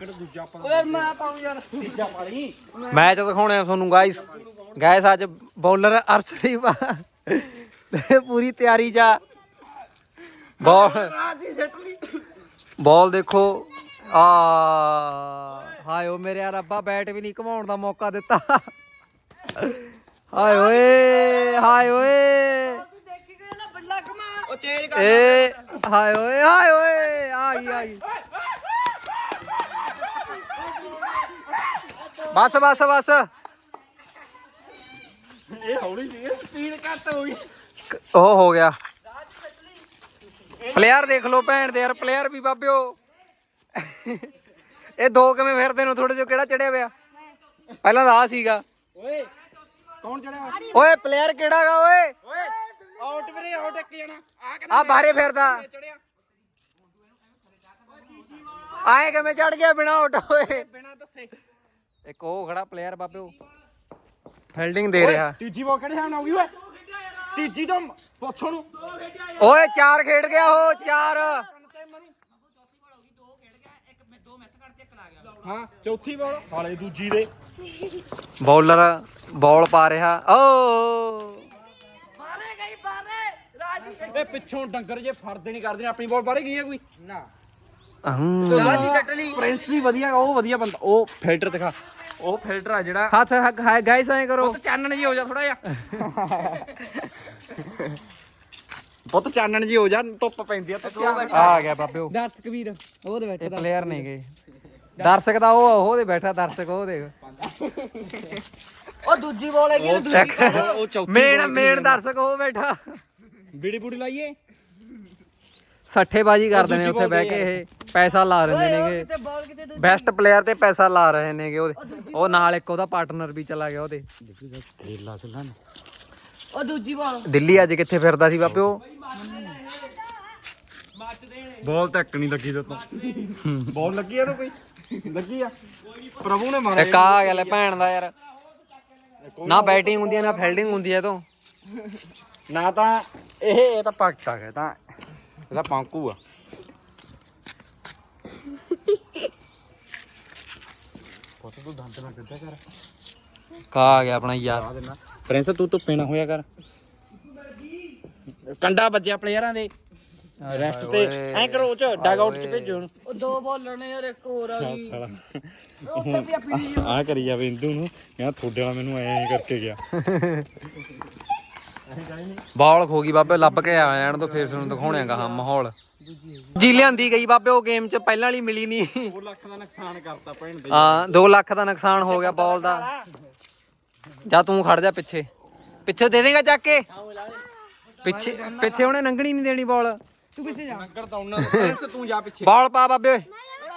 ਕਿਹੜਾ ਦੂਜਾ ਆਪਾਂ ਓਏ ਮੈਂ ਪਾਉਂ ਯਾਰ। ਤੀਜਾ ਪਾਲੀ ਮੈਚ ਦਿਖਾਉਣੇ ਆ ਤੁਹਾਨੂੰ ਗਾਇਸ ਗਾਇਸ ਅੱਜ ਬੌਲਰ ਅਰਸ਼ਦੀਪ ਪੂਰੀ ਤਿਆਰੀ ਚ ਆ। ਬਾਲ ਰਾਜੀ ਸੱਟ ਲਈ ਬਾਲ ਦੇਖੋ। ਆ। ਹਾਏ ਓ ਮੇਰੇ ਯਾਰ ਰੱਬਾ ਬੈਟ ਵੀ ਨਹੀਂ ਘਮਾਉਣ ਦਾ ਮੌਕਾ ਦਿੱਤਾ। ਹਾਏ ਓਏ ਹਾਏ ਓਏ। ਤੂੰ ਦੇਖੀ ਗਏ ਨਾ ਬੱਲਾ ਕਮਾ ਉਹ ਚੇਂਜ ਏ ਹਾਏ ਓਏ ਹਾਏ ਓਏ। ਆ ਗਈ ਆ ਗਈ। ਬਸ ਬਸ ਬਸ। ਇਹ ਹੌਲੀ ਸੀ ਸਪੀਡ ਘੱਟ ਹੋਈ ਉਹ ਹੋ ਗਿਆ। ਪਲੇਅਰ ਦੇਖ ਲਓ ਭੈਣ ਦੇ ਯਾਰ ਪਲੇਅਰ ਵੀ ਬਾਬਿਓ। ਇਹ ਦੋ ਕਿਵੇਂ ਫਿਰਦੇ ਨੂੰ ਥੋੜੇ ਜਿਹਾ ਕਿਹੜਾ ਚੜਿਆ ਪਿਆ? ਪਹਿਲਾਂ ਤਾਂ ਆ ਸੀਗਾ। ਓਏ ਕੌਣ ਚੜਿਆ ਓਏ ਪਲੇਅਰ ਕਿਹੜਾਗਾ ਓਏ? ਓਏ ਆਊਟ ਵੀਰੇ ਆਊਟ ਇੱਕ ਜਣਾ। ਆ ਬਾਹਰੇ ਫਿਰਦਾ। ਆਏ ਕਿਵੇਂ ਚੜ ਗਿਆ ਬਿਨਾ ਆਊਟ ਓਏ। ਬਿਨਾ ਦੱਸੇ। ਇੱਕ ਉਹ ਖੜਾ ਪਲੇਅਰ ਬਾਬਿਓ ਫੀਲਡਿੰਗ ਦੇ ਰਿਹਾ। ਤੀਜੀ ਬਾਲ ਕਿਹੜੇ ਹਾਣ ਆਉਗੀ ਓਏ। ਤੀਜੀ ਤੋਂ ਪੁੱਛੋ ਨੂੰ ਓਏ ਚਾਰ ਖੇਡ ਗਿਆ ਉਹ ਚਾਰ। ਹਾਂ ਚੌਥੀ ਬਾਲ ਹਾਲੇ ਦੂਜੀ ਦੇ। ਬੌਲਰ ਬਾਲ ਪਾ ਰਿਹਾ। ਓ। ਬਾਰੇ ਗਈ ਬਾਰੇ ਰਾਜੀ ਸੱਟ ਇਹ ਪਿੱਛੋਂ ਡੰਗਰ ਜੇ ਫੜਦੇ ਨਹੀਂ ਕਰਦੇ ਆਪਣੀ ਬਾਲ ਬਾਰੇ ਗਈ ਹੈ ਕੋਈ? ਨਾ। ਰਾਜੀ ਸੱਟ ਲਈ। ਪ੍ਰਿੰਸ ਵੀ ਵਧੀਆ ਉਹ ਵਧੀਆ ਬੰਦਾ। ਉਹ ਫਿਲਟਰ ਦਿਖਾ। ਉਹ ਫਿਲਟਰ ਆ ਜਿਹੜਾ। ਹੱਥ ਹੈ ਗਾਇਸ ਐ ਕਰੋ। ਪੁੱਤ ਚਾਨਣ ਜੀ ਹੋ ਜਾ ਥੋੜਾ ਜਿਹਾ। ਪੁੱਤ ਚਾਨਣ ਜੀ ਹੋ ਜਾ ਧੁੱਪ ਪੈਂਦੀ ਆ ਧੁੱਪ ਆ। ਗਿਆ ਬਾਬਿਓ। ਦਰਸ਼ਕ ਵੀਰ ਉਹਦੇ ਬੈਠੇ ਇਹ ਪਲੇਅਰ ਨਹੀਂ ਗਏ ਦਰਸ਼ਕ ਦਾ ਉਹ ਉਹਦੇ ਬੈਠਾ ਦਰਸ਼ਕ ਉਹ ਦੇਖ। ਉਹ ਦੂਜੀ ਬਾਲ ਹੈਗੀ ਨਾ ਦੂਜੀ ਚੱਕ। ਉਹ ਚੌਥੀ ਮੇਨ ਮੇਨ ਦਰਸ਼ਕ ਉਹ ਬੈਠਾ। ਬੀੜੀ ਬੂੜੀ ਲਾਈਏ? ਸੱਠੇਬਾਜੀ ਕਰਦੇ ਨੇ ਉੱਥੇ ਬਹਿ ਕੇ ਇਹ ਪੈਸਾ ਲਾ ਰਹੇ ਨੇਗੇ। ਕਿਤੇ ਬਾਲ ਕਿਤੇ ਦੂਜੀ ਬੈਸਟ ਪਲੇਅਰ ਤੇ ਪੈਸਾ ਲਾ ਰਹੇ ਨੇਗੇ ਉਹਦੇ। ਉਹ ਨਾਲ ਇੱਕ ਉਹਦਾ ਪਾਰਟਨਰ ਵੀ ਚਲਾ ਗਿਆ ਉਹਦੇ। ਤੇਲਾ ਸੱਲਾ ਉਹ ਦੂਜੀ ਬਾਲ। ਦਿੱਲੀ ਅੱਜ ਕਿੱਥੇ ਫਿਰਦਾ ਸੀ ਬਾਬਿਓ ਬਾਲ ਤੱਕ ਨਹੀਂ ਲੱਗੀ ਤੇ ਤੋਂ। ਬਾਲ ਲੱਗੀ ਆ ਤਾਂ ਕੋਈ? ਲੱਗੀ ਆ। ਪ੍ਰਭੂ ਨੇ ਮਾਰਿਆ ਇੱਕ ਆ ਗਿਆ ਲੈ ਭੈਣ ਦਾ ਯਾਰ। ਨਾ ਬੈਟਿੰਗ ਹੁੰਦੀ ਹੈ ਨਾ ਫੀਲਡਿੰਗ ਹੁੰਦੀ ਹੈ ਤੋਂ। ਨਾ ਤਾਂ ਇਹ ਇਹ ਤਾਂ ਆ ਗਿਆ ਤਾਂ ਇਹਦਾ ਪਾਂਕੂ ਆ ਪੁੱਤ ਤੂੰ ਦੰਦ ਨਾ ਕੱਢਿਆ ਕਰ ਕਾ ਆ ਗਿਆ ਆਪਣਾ ਯਾਰ। ਪ੍ਰਿੰਸ ਤੂੰ ਧੁੱਪੇ ਨਾ ਹੋਇਆ ਕਰ। ਕੰਡਾ ਵੱਜਿਆ ਪਲੇਅਰਾਂ ਦੇ। ਰੈਸਟ ਤੇ ਐਂ ਕਰੋ ਚ ਡਗ ਆਊਟ ਚ ਭੇਜੋ ਉਹ ਦੋ ਬਾਲਰ ਨੇ ਯਾਰ ਇੱਕ ਹੋਰ ਆ ਗਈ। ਸਾਲਾ। ਉੱਥੇ ਵੀ ਆਪਣੀ ਆ ਕਰੀ ਜਾਵੇ ਇੰਦੂ ਨੂੰ। ਕਹਿੰਦਾ ਥੋੜੇ ਵਾਲਾ ਮੈਨੂੰ ਐਂ ਕਰਕੇ ਗਿਆ। ਬਾਲ ਖੋ ਗਈ ਬਾਬੇ ਲੱਭ ਕੇ ਆ ਜਾਣ ਤੋਂ ਫੇਰ ਤੁਹਾਨੂੰ ਦਿਖਾਉਣਾਗਾ ਹਾਂ ਮਾਹੌਲ। ਜੀ ਲਿਆਂਦੀ ਗਈ ਬਾਬੇ ਉਹ ਗੇਮ ਚ ਪਹਿਲਾਂ ਵਾਲੀ ਮਿਲੀ ਨਹੀਂ 2 ਲੱਖ ਦਾ ਨੁਕਸਾਨ ਕਰਤਾ ਭੈਣ ਦੇ। ਹਾਂ 2 ਲੱਖ ਦਾ ਨੁਕਸਾਨ ਹੋ ਗਿਆ ਬਾਲ ਦਾ। ਜਾ ਤੂੰ ਖੜ ਜਾ ਪਿੱਛੇ। ਪਿੱਛੇ ਦੇ ਦੇਗਾ ਚੱਕ ਕੇ। ਪਿੱਛੇ ਪਿੱਛੇ ਉਹਨੇ ਨੰਗਣੀ ਨਹੀਂ ਦੇਣੀ ਬਾਲ। ਤੂੰ ਕਿੱਥੇ ਜਾ। ਨੰਗਰ ਤਾਂ ਉਹਨਾਂ ਦਾ ਤੂੰ ਜਾ ਪਿੱਛੇ। ਬਾਲ ਪਾ ਬਾਬੇ। ਓਏ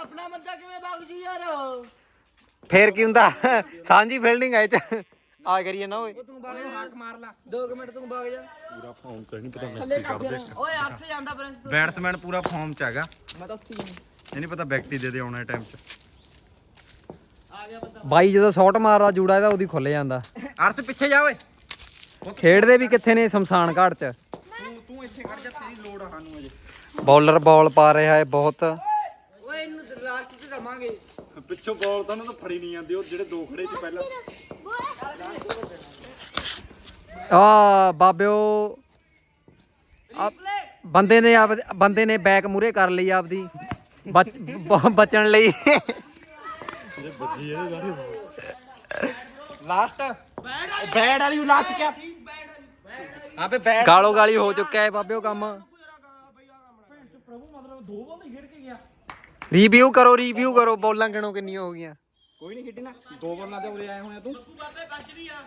ਆਪਣਾ ਬੰਦਾ ਕਿਵੇਂ ਭੱਗ ਜੂ ਯਾਰ? ਫੇਰ ਕੀ ਹੁੰਦਾ? ਸਾਂਝੀ ਫੀਲਡਿੰਗ ਐ ਚ। ਆ ਕਰੀਏ ਨਾ ਓਏ। ਤੂੰ ਬਾਗ ਹਾਕ ਮਾਰ ਲਾ। 2 ਮਿੰਟ ਤੂੰ ਬਾਗ ਜਾ। ਪੂਰਾ ਫਾਰਮ ਕਰ ਨਹੀਂ ਪਤਾ ਥੱਲੇ ਕੱਢ ਦੇ ਓਏ ਅੱਠ ਜਾਂਦਾ ਪ੍ਰਿੰਸ ਤੂੰ। ਬੈਟਸਮੈਨ ਪੂਰਾ ਫਾਰਮ ਚ ਹੈਗਾ। ਮੈਂ ਤਾਂ ਉੱਥੇ ਹੀ ਨਹੀਂ ਪਤਾ ਬੈਕਟੀ ਦੇ ਦੇ ਆਉਣਾ ਟਾਈਮ ਚ। ਬਾਈ ਜਦੋਂ ਸ਼ਾਟ ਮਾਰਦਾ ਜੂੜਾ ਇਹਦਾ ਉਹਦੀ ਖੁੱਲ ਜਾਂਦਾ। ਅਰਸ ਪਿੱਛੇ ਜਾ ਓਏ। ਖੇਡਦੇ ਵੀ ਕਿੱਥੇ ਨੇ ਸ਼ਮਸ਼ਾਨ ਘਾਟ ਚ? ਤੂੰ ਤੂੰ ਇੱਥੇ ਖੜ ਜਾ ਤੇਰੀ ਲੋੜ ਆ ਸਾਨੂੰ ਅਜੇ ਬੌਲਰ ਬਾਲ ਪਾ ਰਿਹਾ ਹੈ ਬਹੁਤ ਓਏ ਇਹਨੂੰ ਲਾਸਟ ਚ ਦਵਾਂਗੇ ਪਿੱਛੋਂ ਬਾਲ ਤਾਂ ਉਹਨਾਂ ਤੋਂ ਫੜੀ ਨਹੀਂ ਜਾਂਦੀ ਉਹ ਜਿਹੜੇ ਦੋ ਖੜੇ ਸੀ ਪਹਿਲਾਂ। ਆ ਬਾਬਿਓ ਆ ਬੰਦੇ ਨੇ ਆਪ ਬੰਦੇ ਨੇ ਬੈਕ ਮੂਰੇ ਕਰ ਲਈ ਆਪਦੀ ਬਚ- ਬ- ਬਚਣ ਲਈ। ਲਾਸਟ ਬੈਡ ਵਾਲੀ ਨੂੰ ਲਾਸਟ ਕਿਆ ਆਪੇ ਬੈਡ ਗਾਲੋ ਗਾਲੀ ਹੋ ਚੁੱਕਿਆ ਹੈ ਬਾਬਿਓ ਕੰਮ। ਪ੍ਰਭੂ ਮਤਲਬ ਦੋ ਬਾਲ ਹੀ ਖੇਡ ਕੇ ਗਿਆ। ਰਿਵਿਊ ਕਰੋ ਰਿਵਿਊ ਕਰੋ ਬੋਲਾਂ ਕਿਣੋ ਕਿੰਨੀਆਂ ਹੋ ਗਈਆਂ। ਕੋਈ ਨਹੀਂ ਖੇਡੀ ਨਾ ਦੋ ਬਾਲਾਂ ਤੇ ਉਰੇ ਆਏ ਹੋਏ ਆ ਤੂੰ।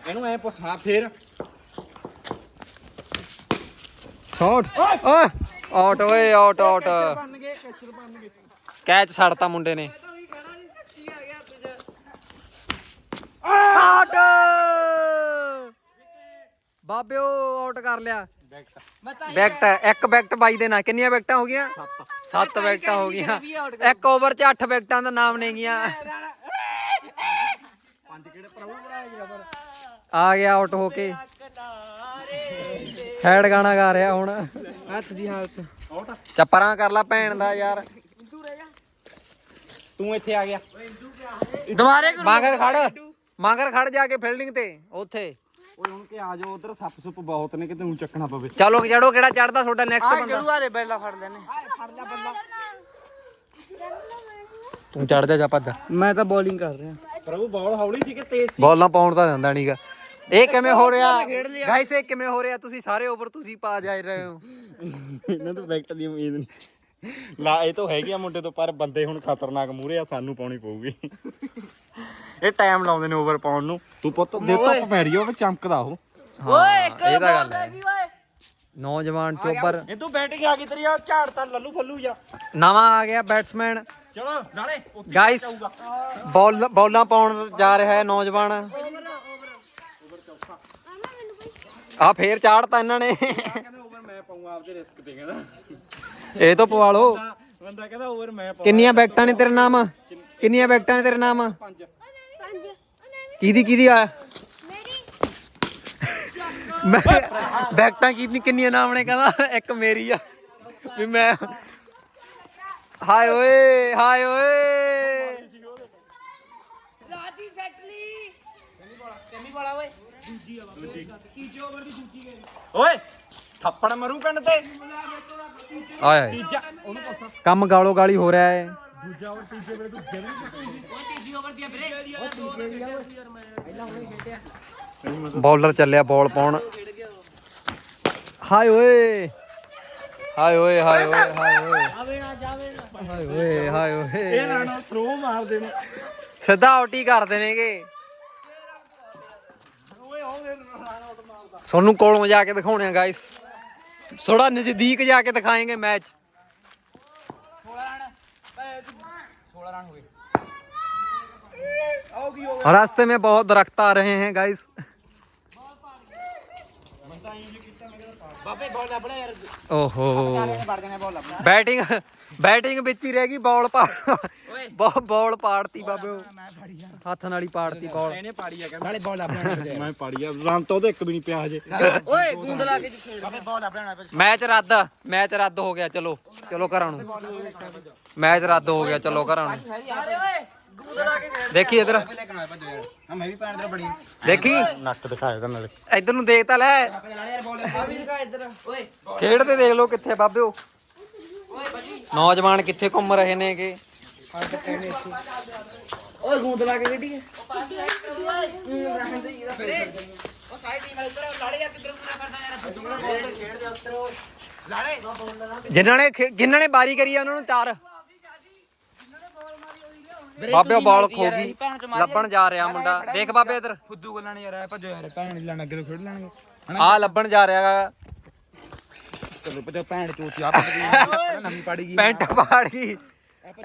ਇਹਨੂੰ ਐ ਪੁੱਛ ਹਾਂ ਫੇਰ। ਸ਼ਾਟ ਓਏ ਆਊਟ ਓਏ ਆਊਟ ਆਊਟ ਬਣ ਗਏ ਕੈਚਰ ਬਣ ਗਏ ਕੈਚ ਛੱਡਤਾ ਮੁੰਡੇ ਨੇ। ਤਾਂ ਵੀ ਖੜਾ ਨਹੀਂ ਸੱਚੀ ਆ ਗਿਆ ਤੇ ਆਊਟ ਬਾਬਿਓ ਆਊਟ ਕਰ ਲਿਆ। ਮੈਂ ਤਾਂ ਬੈਕਟ ਇੱਕ ਬੈਕਟ ਬਾਈ ਦੇ ਨਾਲ। ਕਿੰਨੀਆਂ ਬੈਕਟਾਂ ਹੋ ਗਈਆਂ? ਸੱਤ। ਬੈਕਟਾਂ ਹੋ ਗਈਆਂ। ਇੱਕ ਓਵਰ 'ਚ 8 ਬੈਕਟਾਂ ਦਾ ਨਾਮ ਨੇ ਗਈਆਂ ਪੰਜ ਕਿਹੜੇ ਪ੍ਰਭੂ ਬਣਾਏ ਗਿਆ ਪਰ? ਆ ਗਿਆ ਆਊਟ ਹੋ ਕੇ। ਸਾਈਡ ਗਾਣਾ ਗਾ ਰਿਹਾ ਹੁਣ। ਹੱਥ ਦੀ ਹਾਲਤ। ਆਊਟ ਚੱਪਰਾਂ ਕਰ ਲੈ ਭੈਣ ਦਾ ਯਾਰ। ਤੂੰ ਰਹਿ ਜਾ ਤੂੰ ਇੱਥੇ ਆ ਗਿਆ। ਦੁਬਾਰੇ ਮਾਂਗਰ ਖੜ। ਮਾਂਗਰ ਖੜ ਜਾ ਕੇ ਫੀਲਡਿੰਗ ਤੇ ਉੱਥੇ। ਓਏ ਹੁਣ ਕਿ ਆ ਜਾਓ ਉਧਰ ਸੱਪ ਸੁੱਪ ਬਹੁਤ ਨੇ ਕਿ ਤੈਨੂੰ ਚੱਕਣਾ ਪਵੇ। ਚਲੋ ਜੜੋ ਕਿਹੜਾ ਚੜਦਾ ਤੁਹਾਡਾ ਨੈਕਸਟ ਆ ਬੰਦਾ? ਜੜੂਆ ਦੇ ਬੈਲਾ ਫੜ ਲੈਨੇ। ਤੂੰ ਚੜ ਜਾ ਜਾ ਭੱਜ ਮੈਂ ਤਾਂ ਬੋਲਿੰਗ ਕਰ ਰਿਹਾ। ਪ੍ਰਭੂ ਬਾਲ ਹੌਲੀ ਸੀ ਕਿ ਤੇਜ਼ ਸੀ? ਬੋਲਾਂ ਪਾਉਣ ਤਾਂ ਜਾਂਦਾ ਨਹੀਂਗਾ ਇਹ ਕਿਵੇਂ ਹੋ ਰਿਹਾ? ਗਾਇਸ ਇਹ ਕਿਵੇਂ ਹੋ ਰਿਹਾ? ਤੁਸੀਂ ਸਾਰੇ ਓਵਰ ਤੁਸੀਂ ਪਾ ਜਾ ਰਹੇ ਹੋ। ਇਹਨਾਂ ਤੋਂ ਵਿਕਟ ਦੀ ਉਮੀਦ ਨਹੀਂ। ਲਾ ਇਹ ਤਾਂ ਹੈਗੇ ਆ ਮੁੰਡੇ ਤੋਂ ਪਰ ਬੰਦੇ ਹੁਣ ਖਤਰਨਾਕ ਮੂਰੇ ਆ ਸਾਨੂੰ ਪਾਉਣੀ ਪਊਗੀ। ਇਹ ਟਾਈਮ ਲਾਉਂਦੇ ਨੇ ਓਵਰ ਪਾਉਣ ਨੂੰ। ਤੂੰ ਪੁੱਤ ਦੇ ਧੁੱਪ ਪੈ ਰਹੀ ਉਹ ਵੀ ਚਮਕਦਾ ਉਹ। ਓਏ ਇੱਕ ਇਹ ਤਾਂ ਗੱਲ ਬੋਲ ਹੈ। ਦੇ ਵੀ ਓਏ। ਨੌਜਵਾਨ ਚੋਬਰ। ਇਹ ਤੂੰ ਬੈਟਿੰਗ ਆ ਗਈ ਤੇਰੀ ਆ ਝਾੜ ਤਾਂ ਲੱਲੂ ਫੱਲੂ ਜਾ ਨਵਾਂ ਆ ਗਿਆ ਬੈਟਸਮੈਨ ਚਲੋ ਨਾਲੇ ਉੱਥੇ ਗਾਇਸ ਬੋਲ ਬੋਲਾਂ ਪਾਉਣ ਜਾ ਰਿਹਾ ਹੈ ਨੌਜਵਾਨ। ਆ ਫੇਰ ਚਾੜਤਾ ਇਹਨਾਂ ਨੇ। ਕਹਿੰਦਾ ਓਵਰ ਮੈਂ ਪਾਉਂਗਾ ਆਪਦੇ ਰਿਸਕ ਤੇ ਕਹਿੰਦਾ। ਇਹ ਤੋਂ ਪਵਾ ਲਓ। ਬੰਦਾ ਕਹਿੰਦਾ ਓਵਰ ਮੈਂ ਪਾਉਂਗਾ ਕਿੰਨੀਆਂ ਵਿਕਟਾਂ ਨੇ ਤੇਰੇ ਨਾਮ? ਕਿੰਨੀਆਂ ਵਿਕਟਾਂ ਨੇ ਤੇਰੇ ਨਾਮ? ਪੰਜ। ਕਿਹਦੀ ਕਿਹਦੀ ਆ? ਮੈਂ ਵਿਕਟਾਂ ਕਿੰਨੀ ਕਿੰਨੀਆਂ ਨਾਮ ਨੇ ਕਹਿੰਦਾ? ਇੱਕ ਮੇਰੀ ਆ। ਵੀ ਮੈਂ ਹਾਏ ਓਏ ਹਾਏ ਓਏ। ਰਾਜੀ ਸੈਟਲੀ। ਕਮੀ ਬੋਲਾ ਓਏ ਓਏ ਥੱਪੜ ਮਰੂ ਕੰਨ ਤੇ। ਆਏ ਹਾਏ। ਤੀਜਾ ਉਹਨੂੰ ਪੁੱਛ। ਕੰਮ ਗਾਲੋ ਗਾਲੀ ਹੋ ਰਿਹਾ ਹੈ ਓਏ ਤੀਜੀ ਓਵਰ ਦੀ ਆ ਵੀਰੇ ਬੌਲਰ ਚੱਲਿਆ ਬੋਲ ਪਾਉਣ। ਹਾਏ ਓਏ। ਹਾਏ ਓਏ ਹਾਏ ਓਏ ਹਾਏ ਓਏ। ਆਵੇ ਨਾ ਜਾਵੇ ਨਾ। ਹਾਏ ਓਏ ਹਾਏ ਓਏ। ਇਹ ਰਾਣਾ ਥਰੋ ਮਾਰਦੇ ਨੇ। ਸਿੱਧਾ ਆਊਟ ਹੀ ਕਰਦੇ ਨੇਗੇ ਸੋਨੂੰ ਕੋਲੋਂ ਜਾ ਕੇ ਦਿਖਾਉਣੇ ਆ ਗਾਇਸ ਥੋੜਾ ਨਜ਼ਦੀਕ ਜਾ ਕੇ ਦਿਖਾਏਂਗੇ ਮੈਚ रास्ते में बहुत दरख्त आ रहे हैं गाइस ओहो। बैटिंग ਬੈਟਿੰਗ ਵਿੱਚ ਹੀ ਰਹਿ ਗਈ ਬਾਲ ਪਾੜ ਬਹੁਤ ਬਾਲ ਪਾੜਤੀ ਬਾਬੇ ਹੱਥ ਨਾਲ ਹੀ ਪਾੜਤੀ ਬਾਲ। ਇਹਨੇ ਪਾੜੀ ਆ ਨਾਲੇ ਬਾਲ ਆਪਣਾ ਮੈਂ ਪਾੜੀ ਆ। ਰਨ ਤਾਂ ਉਹਦੇ ਇੱਕ ਵੀ ਨਹੀਂ ਪਿਆ ਹਜੇ। ਓਏ ਗੂੰਦ ਲਾ ਕੇ ਜੀ ਬਾਬੇ ਬਾਲ ਆਪਣਾ ਮੈਚ ਰੱਦ ਮੈਚ ਰੱਦ ਹੋ ਗਿਆ ਚਲੋ ਚਲੋ ਘਰਾਂ ਨੂੰ। ਮੈਚ ਰੱਦ ਹੋ ਗਿਆ ਚਲੋ ਘਰਾਂ ਨੂੰ। ਦੇਖੀ ਇਧਰ। ਹਾਂ ਮੈਂ ਵੀ ਪੈਣ ਤੇ ਬੜੀ। ਦੇਖੀ? ਨੱਕ ਦਿਖਾਇਆ ਤਾਂ ਨਾਲੇ। ਇਧਰ ਨੂੰ ਦੇਖ ਤਾਂ ਲੈ। ਨਾਲੇ ਯਾਰ ਖੇਡਦੇ ਦੇਖ ਲਓ ਕਿੱਥੇ ਬਾਬਿਓ ਨੌਜਵਾਨ ਕਿੱਥੇ ਘੁੰਮ ਰਹੇ ਨੇਗੇ? ਓਏ ਗੂੰਦ ਲਾ ਕੇ ਖੇਡੀਏ ਉਹ ਸਾਈਡ ਟੀਮ ਵਾਲੇ ਉੱਤਰ ਲਾੜੇ ਯਾਰ ਕਿੱਧਰ ਪੂਰਾ ਕਰਦਾ ਯਾਰ ਫੁੱਟੂ ਖੇਡ ਦੇ ਉੱਤਰ ਲਾੜੇ ਜਿਨ੍ਹਾਂ ਨੇ ਖੇ- ਜਿਨ੍ਹਾਂ ਨੇ ਬਾਰੀ ਕਰੀ ਆ ਉਹਨਾਂ ਨੂੰ ਚਾਰ ਬਾਬੇ ਬਾਲ ਖੋ ਗਈ। ਲੱਭਣ ਜਾ ਰਿਹਾ ਮੁੰਡਾ। ਦੇਖ ਬਾਬੇ ਇਧਰ। ਫੁੱਦੂ ਗੱਲਾਂ ਨੇ ਯਾਰ ਐ ਭੱਜੋ ਯਾਰ ਭੈਣ ਨਹੀਂ ਲੈਣ ਅੱਗੇ ਤੋਂ ਖੇਡ ਲੈਣਗੇ। ਆ ਲੱਭਣ ਜਾ ਰਿਹਾ ਗਾ। ਚਲੋ ਪਤਾ ਭੈਣ ਚੋਤੀ ਆ ਪੱਕੀ ਨਵੀਂ ਪਾੜੀ ਗਈ ਪੈਂਟ ਪਾੜ। ਗਈ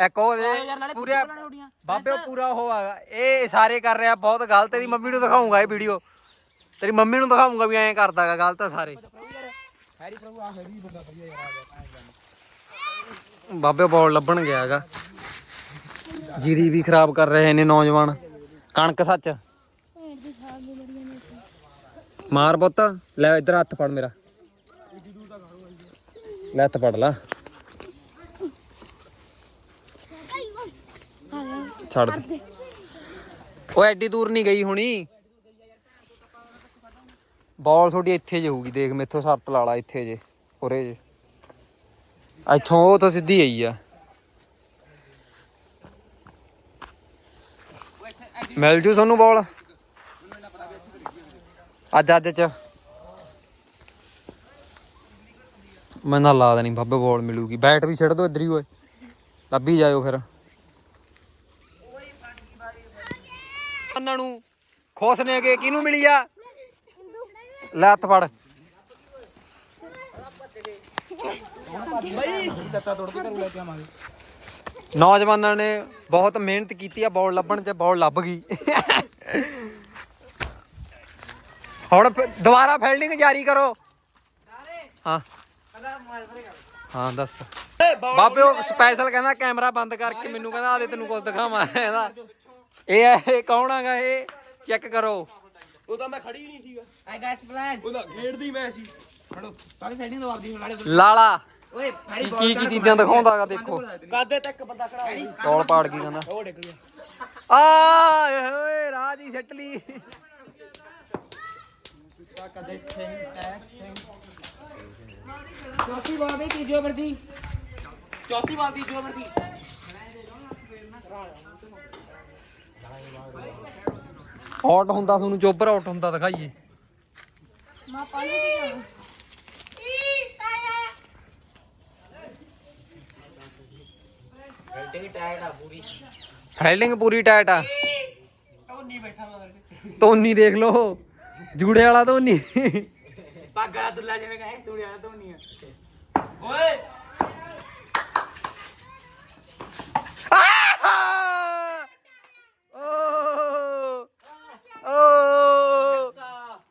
ਇੱਕ ਉਹ ਦੇ ਪੂਰਾ ਬਾਬੇ ਉਹ ਪੂਰਾ ਉਹ ਆ ਇਹ ਸਾਰੇ ਕਰ ਰਿਹਾ ਬਹੁਤ ਗਲਤ ਤੇਰੀ ਮੰਮੀ ਨੂੰ ਦਿਖਾਉਂਗਾ ਇਹ ਵੀਡੀਓ ਤੇਰੀ ਮੰਮੀ ਨੂੰ ਦਿਖਾਉਂਗਾ ਵੀ ਐਂ ਕਰਦਾਗਾ ਗਲਤ ਆ ਸਾਰੇ। ਹੈਰੀ ਪ੍ਰਭੂ ਆ ਹੈਰੀ ਬੰਦਾ ਵਧੀਆ ਯਾਰ ਆ ਗਿਆ ਬਾਬੇ ਬਾਲ ਲੱਭਣ ਗਿਆ ਹੈਗਾ। ਜੀਰੀ ਵੀ ਖਰਾਬ ਕਰ ਰਹੇ ਨੇ ਨੌਜਵਾਨ। ਕਣਕ ਸੱਚ। ਮਾਰ ਪੁੱਤ ਲੈ ਇੱਧਰ ਹੱਥ ਫੜ ਮੇਰਾ। ਲੈ ਹੱਥ ਫੜ ਲਾ ਛੱਡ ਦੇ। ਉਹ ਐਡੀ ਦੂਰ ਨਹੀਂ ਗਈ ਹੁਣੀ। ਬਾਲ ਤੁਹਾਡੀ ਇੱਥੇ ਜੇ ਹੋਊਗੀ, ਦੇਖ, ਮੇਥੋਂ ਸਰਤ ਲਾ ਲਾ, ਇੱਥੇ ਜੇ ਉਰੇ ਜੇ ਇੱਥੋਂ ਉਹ ਤਾਂ ਸਿੱਧੀ ਆਈ ਆ। ਮਿਲ ਜੂ ਤੁਹਾਨੂੰ ਬਾਲ। ਅੱਜ ਅੱਜ ਚ। ਮੈਂ ਨਾ ਲਾ ਦੇਣੀ, ਬਾਬੇ ਬਾਲ ਮਿਲੂਗੀ। ਬੈਟ ਵੀ ਛੱਡ ਦੋ ਇੱਧਰ ਹੀ ਓਏ। ਲੱਭੀ ਜਾਇਓ ਫਿਰ। ਉਹਨਾਂ ਨੂੰ ਖੁਸ਼ ਨੇਗੇ ਕਿਹਨੂੰ ਮਿਲੀ ਆ? ਲੈ ਹੱਥ ਫੜ। ਨੌਜਵਾਨਾਂ ਨੇ ਬਹੁਤ ਮਿਹਨਤ ਕੀਤੀ ਆ, ਬਾਲ ਲੱਭਣ ਤੇ ਬਾਲ ਲੱਭ ਗਈ। ਹੁਣ ਦੁਬਾਰਾ ਫੀਲਡਿੰਗ ਜਾਰੀ ਕਰੋ। ਹਾਂ। ਹਾਂ ਦੱਸ। ਬਾਬੇ ਉਹ ਸਪੈਸ਼ਲ ਕਹਿੰਦਾ ਕੈਮਰਾ ਬੰਦ ਕਰਕੇ ਮੈਨੂੰ ਕਹਿੰਦਾ ਆਦੇ ਤੈਨੂੰ ਕੁਝ ਦਿਖਾਵਾਂ ਇਹਦਾ। ਇਹ ਇਹ ਕੌਣ ਆਗਾ ਇਹ? ਚੈੱਕ ਕਰੋ। ਉਹ ਤਾਂ ਮੈਂ ਖੜੀ ਨਹੀਂ ਸੀਗਾ। ਆਈ ਗਾਇਸ ਪਲਾਸ ਉਹਦਾ ਖੇਡਦੀ ਮੈਂ ਸੀ। ਫੜੋ। ਤਾਂ ਫੈਂਡਿੰਗ ਦੋ ਆਪਦੀ ਲਾੜੇ ਲਾਲਾ। ਓਏ ਕੀ ਕੀ ਚੀਜ਼ਾਂ ਦਿਖਾਉਂਦਾਗਾ ਦੇਖੋ। ਕਾਦੇ ਤੱਕ ਬੰਦਾ ਖੜਾ ਕੌਲ ਪਾੜ ਕੀ ਕਹਿੰਦਾ? ਉਹ ਡਿੱਗ ਗਿਆ। ਓਏ ਰਾਹ ਦੀ ਸੱਟ ਲਈ। ਕਦੇ ਸਿੰਘ ਟੈਕ ਚੌਥੀ ਬਾਲ ਦੀ ਤੀਜੀ ਓਵਰ ਦੀ। ਚੌਥੀ ਬਾਲ ਦੀ ਤੀਜੀ ਓਵਰ ਦੀ। ਆਊਟ ਹੁੰਦਾ ਤੁਹਾਨੂੰ ਚੋਬਰ ਆਊਟ ਹੁੰਦਾ ਦਿਖਾਈਏ। ਮਾਂ ਪਾਣੀ ਪੀ ਜਾਵਾਂ ਬੈਟਿੰਗ ਟਾਇਰਡ ਆ ਪੂਰੀ। ਫੀਲਡਿੰਗ ਪੂਰੀ ਟਾਈਟ ਆ। ਧੋਨੀ ਦੇਖ ਲਓ। ਜੂੜੇ ਵਾਲਾ ਧੋਨੀ। ਪੱਗ ਵਾਲਾ ਦੁੱਲਾ ਜਿਵੇਂ ਕਹੇ। ਓਏ। ਓ ਓ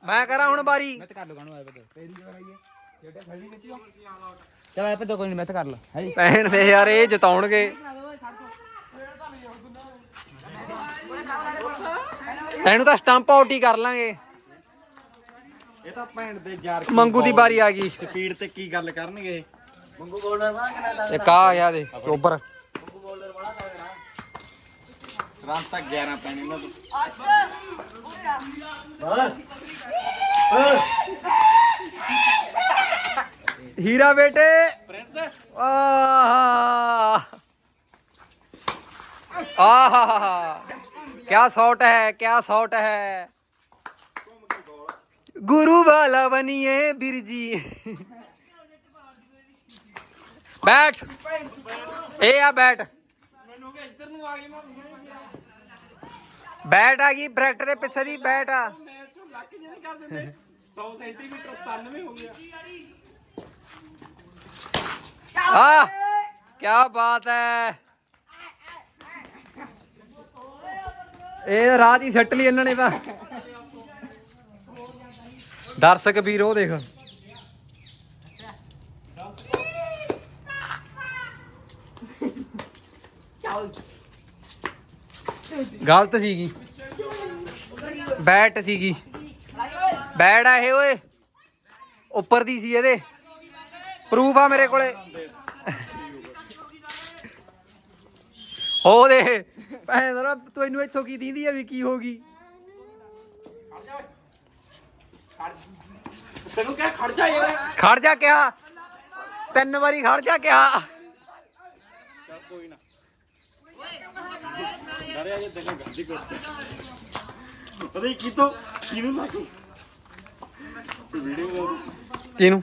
ਮੈਂ ਕਰਾਂ ਹੁਣ ਬਾਰੀ ਮੈਂ ਕਰ ਲੋ ਗਾਣੋ ਆਏ ਬਤੇ ਤੇਰੀ ਆਈ ਹੈ ਜਿਹੜੇ ਫੜੀ ਵਿੱਚ ਚਲ ਆਏ ਪਤੇ ਕੋਈ ਨਹੀਂ ਮੈਂ ਕਰ ਲਾ। ਹੈ ਭੈਣ ਦੇ ਯਾਰ ਇਹ ਜਿਤਾਉਣਗੇ। ਇਹਨੂੰ ਤਾਂ ਸਟੰਪ ਆਊਟ ਹੀ ਕਰ ਲਾਂਗੇ। ਮੰਗੂ ਦੀ ਵਾਰੀ ਆ ਗਈ। ਸਪੀਡ ਤੇ ਕੀ ਗੱਲ ਕਰਨਗੇ? ਇਹ? ਇਹ ਕਾ ਆ ਗਿਆ ਦੇ ਚੋਬਰ ਰਨ ਤਾਂ 11 ਪੈਣੇ ਇਹਨਾਂ ਤੋਂ ਹੀਰਾ ਬੇਟੇ। ਪ੍ਰਿੰਸ। ਆਹਾ। ਆਹਾ। ਕੀ ਸ਼ਾਟ ਹੈ ਕੀ ਸ਼ਾਟ ਹੈ। ਗੁਰੂ ਵਾਲਾ ਬਣੀਏ ਬਿਰਜੀ। ਬੈਠ। ਇਹ ਆ ਬੈਠ। ਬੈਠ ਆ ਗਈ ਬ੍ਰੈਕਟ ਦੇ ਪਿੱਛੇ ਦੀ ਬੈਠ ਆ। 100 ਆ ਕੀ ਬਾਤ ਹੈ ਇਹ ਰਾਤ ਹੀ ਸੱਟ ਲਈ ਇਹਨਾਂ ਨੇ ਤਾਂ। ਦਰਸ਼ਕ ਵੀਰ, ਉਹ ਦੇਖ। ਗਲਤ ਸੀਗੀ। ਬੈਟ ਸੀਗੀ। ਬੈਟ ਆ ਇਹ, ਓਏ। ਉੱਪਰ ਦੀ ਸੀ ਇਹਦੇ। ਪ੍ਰੂਫ ਆ ਮੇਰੇ ਕੋਲੇ। ਹੋ ਦੇ ਭੈਣ ਤੈਨੂੰ ਇੱਥੋਂ ਕੀ ਦੀਂਦੀ ਆ ਵੀ ਕੀ ਹੋ ਗਈ ਤੈਨੂੰ ਕਿਹਾ ਖੜ ਜਾ ਯਾਰ। ਖੜ ਜਾ ਕਿਹਾ। ਤਿੰਨ ਵਾਰੀ ਖੜ ਜਾ ਕਿਹਾ। ਚੱਲ ਕੋਈ ਨਾ। ਡਰਿਆ ਜੇ ਤੈਨੂੰ ਗੱਡੀ ਕੋਟ ਪਤਾ ਨਹੀਂ ਕੀ ਤੋਂ ਕਿਹਨੂੰ ਲੱਗੀ ਵੀਡੀਓ ਇਹਨੂੰ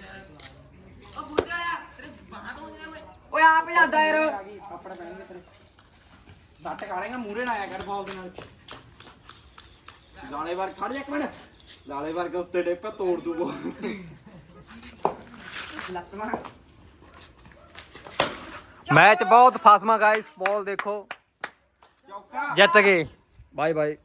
ਓਏ ਆ ਭਜਾਦਾ ਯਾਰ। ਆਪਣੇ ਪੈਣਗੇ ਤੇਰੇ। ਸੱਟ ਖਾਣੇਗਾ ਮੂਰੇ ਨਾ ਆਇਆ ਕਰ ਬਾਲ ਦੇ ਨਾਲ। ਲਾਲੇ ਵਾਰ ਖੜ ਜਾ ਇੱਕ ਮਿੰਟ। ਲਾਲੇ ਵਾਰ ਕੇ ਉੱਤੇ ਡੇਪਾ ਤੋੜ ਦੂਗਾ। ਮੈਚ ਬਹੁਤ ਫਾਸਮਾ ਗਾਇਸ ਬਾਲ ਦੇਖੋ। ਜਿੱਤ ਗਏ। Bye bye